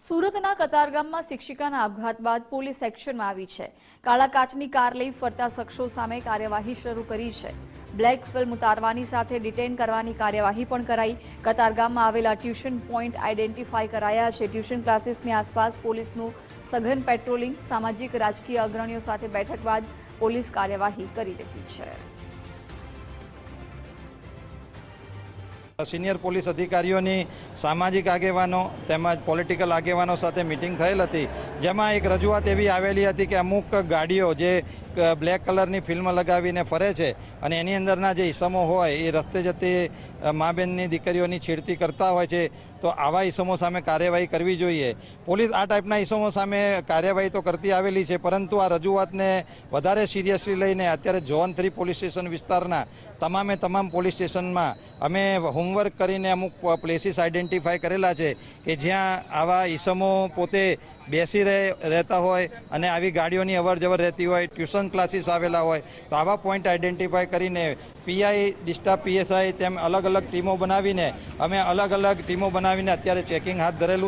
સુરતના કતારગામમાં શિક્ષિકાના આપઘાત બાદ પોલીસ એક્શનમાં આવી છે. કાળા કાચની કાર લઈ ફરતા શખ્સો સામે કાર્યવાહી શરૂ કરી છે. બ્લેક ફિલ્મ ઉતારવાની સાથે ડિટેન કરવાની કાર્યવાહી પણ કરાઈ. કતારગામમાં આવેલા ટ્યુશન પોઈન્ટ આઈડેન્ટિફાઈ કરાયા છે. ટ્યુશન ક્લાસીસની આસપાસ પોલીસનું સઘન પેટ્રોલિંગ, સામાજિક, રાજકીય અગ્રણીઓ સાથે બેઠક બાદ પોલીસ કાર્યવાહી કરી રહી છે. સિનિયર પોલીસ અધિકારીઓની સામાજિક આગેવાનો તેમજ પોલિટિકલ આગેવાનો સાથે મિટિંગ થયેલ હતી, જેમાં એક રજૂઆત એવી આવેલી હતી કે અમુક ગાડીઓ જે બ્લેક કલરની ફિલ્મ લગાવીને ફરે છે અને એની અંદરના જે ઈસમો હોય એ રસ્તે જતી મા બેનની દીકરીઓની છેડતી કરતા હોય છે, તો આવા ઈસમો સામે કાર્યવાહી કરવી જોઈએ. પોલીસ આ ટાઈપના ઈસમો સામે કાર્યવાહી તો કરતી આવેલી છે, પરંતુ આ રજૂઆતને વધારે સિરિયસલી લઈને અત્યારે ઝોન થ્રી પોલીસ સ્ટેશન વિસ્તારના તમામે તમામ પોલીસ સ્ટેશનમાં અમે હોમવર્ક કરીને અમુક પ્લેસીસ આઈડેન્ટિફાય કરેલા છે કે જ્યાં આવા ઈસમો પોતે બેસી રહે, રહેતા હોય અને આવી ગાડીઓની અવર જવર રહેતી હોય, ટ્યુશન ક્લાસીસ આવેલા હોય, તો આવા પોઈન્ટ આઈડેન્ટિફાય કરીને પીઆઈ ડિસ્ટાફ પીએસઆઈ તેમ અલગ અલગ ટીમો બનાવીને, અમે અલગ અલગ ટીમો બનાવીને અત્યારે ચેકિંગ હાથ ધરેલું